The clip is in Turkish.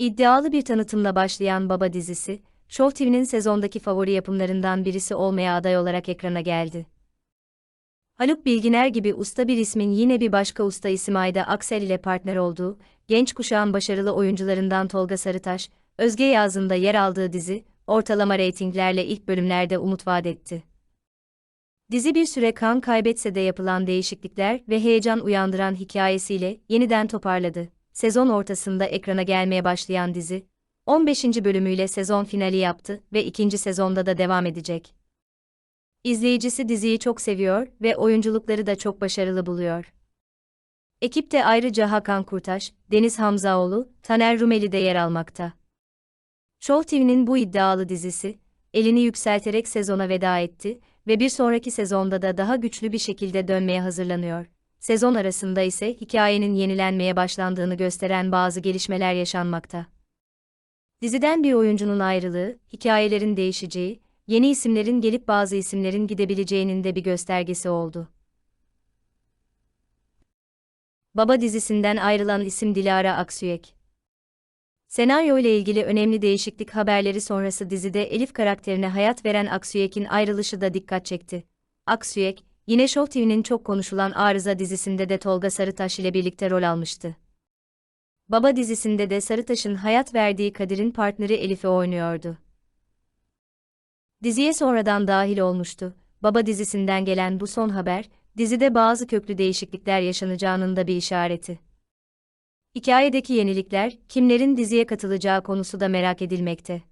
İddialı bir tanıtımla başlayan Baba dizisi, Show TV'nin sezondaki favori yapımlarından birisi olmaya aday olarak ekrana geldi. Haluk Bilginer gibi usta bir ismin yine bir başka usta isim Ayda Aksel ile partner olduğu, genç kuşağın başarılı oyuncularından Tolga Sarıtaş, Özge Yazın'da yer aldığı dizi, ortalama reytinglerle ilk bölümlerde umut vaat etti. Dizi bir süre kan kaybetse de yapılan değişiklikler ve heyecan uyandıran hikayesiyle yeniden toparladı. Sezon ortasında ekrana gelmeye başlayan dizi, 15. bölümüyle sezon finali yaptı ve ikinci sezonda da devam edecek. İzleyicisi diziyi çok seviyor ve oyunculukları da çok başarılı buluyor. Ekipte ayrıca Hakan Kurtaş, Deniz Hamzaoğlu, Taner Rumeli de yer almakta. Show TV'nin bu iddialı dizisi, elini yükselterek sezona veda etti ve bir sonraki sezonda da daha güçlü bir şekilde dönmeye hazırlanıyor. Sezon arasında ise hikayenin yenilenmeye başlandığını gösteren bazı gelişmeler yaşanmakta. Diziden bir oyuncunun ayrılığı, hikayelerin değişeceği, yeni isimlerin gelip bazı isimlerin gidebileceğinin de bir göstergesi oldu. Baba dizisinden ayrılan isim Dilara Aksüyek. Senaryo ile ilgili önemli değişiklik haberleri sonrası dizide Elif karakterine hayat veren Aksüyek'in ayrılışı da dikkat çekti. Aksüyek, yine Show TV'nin çok konuşulan Arıza dizisinde de Tolga Sarıtaş ile birlikte rol almıştı. Baba dizisinde de Sarıtaş'ın hayat verdiği Kadir'in partneri Elif'i oynuyordu. Diziye sonradan dahil olmuştu. Baba dizisinden gelen bu son haber, dizide bazı köklü değişiklikler yaşanacağının da bir işareti. Hikayedeki yenilikler, kimlerin diziye katılacağı konusu da merak edilmekte.